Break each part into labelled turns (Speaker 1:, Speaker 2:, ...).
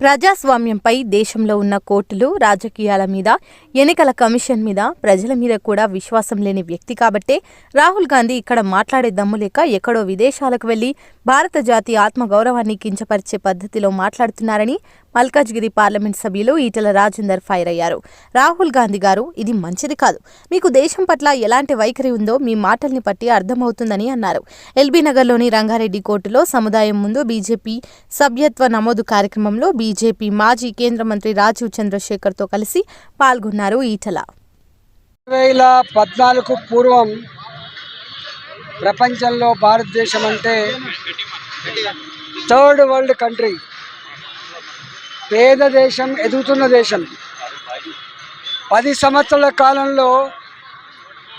Speaker 1: ప్రజాస్వామ్యంపై దేశంలో ఉన్న కోర్టులు రాజకీయాల మీద ఎన్నికల కమిషన్ మీద ప్రజల మీద కూడా విశ్వాసం లేని వ్యక్తి కాబట్టే రాహుల్ గాంధీ ఇక్కడ మాట్లాడే దమ్ము లేక ఎక్కడో విదేశాలకు వెళ్ళి భారత జాతి ఆత్మగౌరవాన్ని కించపరిచే పద్ధతిలో మాట్లాడుతున్నారని మల్కాజ్గిరి పార్లమెంట్ సభ్యులు ఈటల రాజేందర్ ఫైర్ అయ్యారు. రాహుల్ గాంధీ గారు ఇది మంచిది కాదు. మీకు దేశం పట్ల ఎలాంటి వైఖరి ఉందో మీ మాటల్ని బట్టి అర్థమవుతుందని అన్నారు. ఎల్బీ నగర్లోని రంగారెడ్డి కోర్టులో సముదాయం ముందు బీజేపీ సభ్యత్వ నమోదు కార్యక్రమంలో బీజేపీ మాజీ కేంద్ర మంత్రి రాజీవ్ చంద్రశేఖర్తో కలిసి పాల్గొన్నారు ఈటల.
Speaker 2: వేల పద్నాలుగు పూర్వం ప్రపంచంలో భారతదేశం అంటే థర్డ్ వరల్డ్ కంట్రీ. పేద దేశం ఎదుగుతున్న దేశం. పది సంవత్సరాల కాలంలో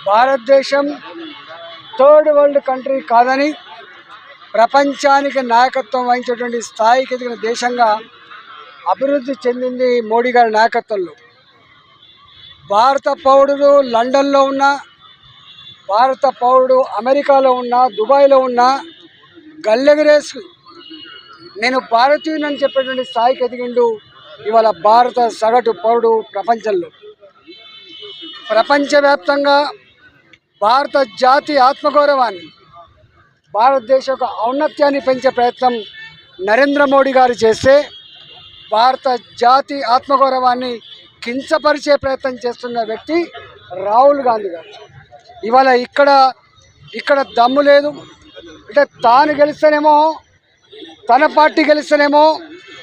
Speaker 2: భారతదేశం థర్డ్ వరల్డ్ కంట్రీ కాదని ప్రపంచానికి నాయకత్వం వహించేటువంటి స్థాయికి ఎదిగిన దేశంగా అభివృద్ధి చెందింది మోడీ గారి నాయకత్వంలో. భారత పౌరుడు లండన్లో ఉన్న భారత పౌరుడు అమెరికాలో ఉన్న దుబాయ్లో ఉన్న గల్లెగరేసు నేను భారతీయునని చెప్పేటువంటి స్థాయికి ఎదిగిండు ఇవాళ భారత సగటు పౌరుడు ప్రపంచంలో. ప్రపంచవ్యాప్తంగా భారత జాతి ఆత్మగౌరవాన్ని భారతదేశ యొక్క ఔన్నత్యాన్ని పెంచే ప్రయత్నం నరేంద్ర మోడీ గారు చేస్తే భారత జాతి ఆత్మగౌరవాన్ని కించపరిచే ప్రయత్నం చేస్తున్న వ్యక్తి రాహుల్ గాంధీ గారు. ఇవాళ ఇక్కడ ఇక్కడ దమ్ము లేదు. అంటే తాను గెలిస్తేనేమో తన పార్టీ గెలిస్తేనేమో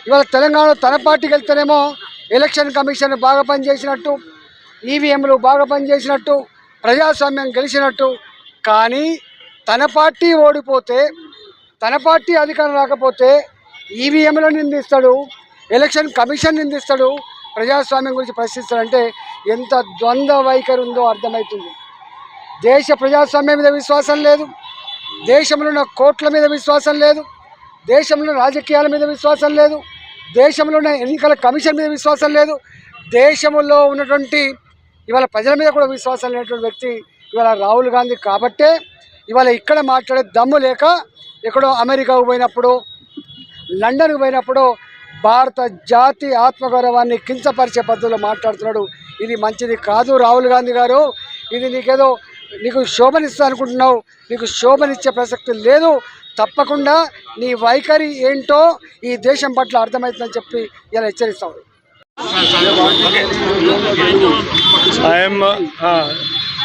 Speaker 2: ఇవాళ తెలంగాణలో తన పార్టీ గెలిస్తేనేమో ఎలక్షన్ కమిషన్ బాగా పనిచేసినట్టు ఈవీఎంలు బాగా పనిచేసినట్టు ప్రజాస్వామ్యం గెలిచినట్టు. కానీ తన పార్టీ ఓడిపోతే తన పార్టీ అధికారం రాకపోతే ఈవీఎంలను నిందిస్తాడు ఎలక్షన్ కమిషన్ నిందిస్తాడు ప్రజాస్వామ్యం గురించి ప్రశ్నిస్తాడంటే ఎంత ద్వంద్వ వైఖరి ఉందో అర్థమవుతుంది. దేశ ప్రజాస్వామ్యం మీద విశ్వాసం లేదు దేశంలో ఉన్న కోట్ల మీద విశ్వాసం లేదు దేశంలో రాజకీయాల మీద విశ్వాసం లేదు. దేశంలోనే ఎన్నికల కమిషన్ మీద విశ్వాసం లేదు. దేశంలో ఉన్నటువంటి ఇవాళ ప్రజల మీద కూడా విశ్వాసం లేనటువంటి వ్యక్తి ఇవాళ రాహుల్ గాంధీ కాబట్టే ఇవాళ ఇక్కడ మాట్లాడే దమ్ము లేక ఎక్కడో అమెరికాకు పోయినప్పుడు లండన్కు పోయినప్పుడు భారత జాతి ఆత్మగౌరవాన్ని కించపరిచే పద్ధతిలో మాట్లాడుతున్నాడు. ఇది మంచిది కాదు రాహుల్ గాంధీ గారు. ఇది నీకేదో నీకు శోభనిస్తా అనుకుంటున్నావు నీకు శోభనిచ్చే ప్రసక్తి లేదు తప్పకుండా నీ వైఖరి ఏంటో ఈ దేశం పట్ల అర్థమవుతుందని చెప్పి ఇలా హెచ్చరిస్తాం
Speaker 3: आई एम हाँ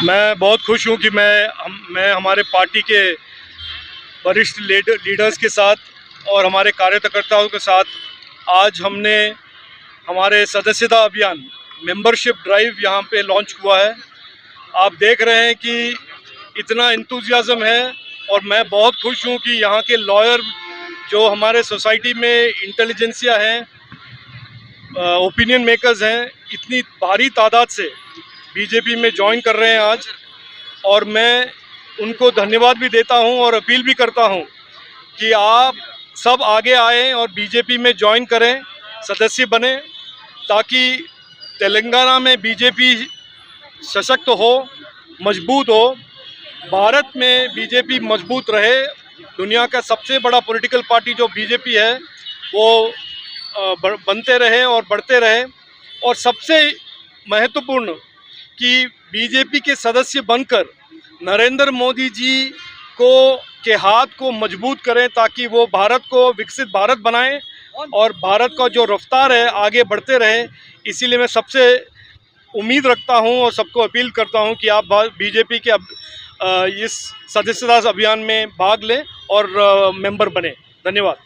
Speaker 3: मैं बहुत खुश हूँ कि मैं हम मैं हमारे पार्टी के वरिष्ठ लीडर लीडर्स के साथ और हमारे कार्यकर्ताओं के साथ आज हमने हमारे सदस्यता अभियान मेंबरशिप ड्राइव यहाँ पे लॉन्च हुआ है आप देख रहे हैं कि इतना इंतज़ियाज़म है और मैं बहुत खुश हूँ कि यहाँ के लॉयर जो हमारे सोसाइटी में इंटेलिजेंसिया हैं ओपिनियन मेकर्स हैं, इतनी भारी तादाद से बीजेपी में ज्वाइन कर रहे हैं आज। और मैं उनको धन्यवाद भी देता हूँ और अपील भी करता हूँ कि आप सब आगे आएँ और बीजेपी में ज्वाइन करें, सदस्य बने, ताकि तेलंगाना में बीजेपी सशक्त हो, मज़बूत हो, भारत में बीजेपी मज़बूत रहे। दुनिया का सबसे बड़ा पॉलिटिकल पार्टी जो बीजेपी है, वो बनते रहे और बढ़ते रहे। और सबसे महत्वपूर्ण कि बीजेपी के सदस्य बनकर नरेंद्र मोदी जी को, के हाथ को मज़बूत करें ताकि वो भारत को विकसित भारत बनाएँ और भारत का जो रफ्तार है, आगे बढ़ते रहे। इसीलिए मैं सबसे उम्मीद रखता हूँ और सबको अपील करता हूँ कि आप बीजेपी के अब, इस सदस्यता अभियान में भाग लें और मेंबर बने। धन्यवाद।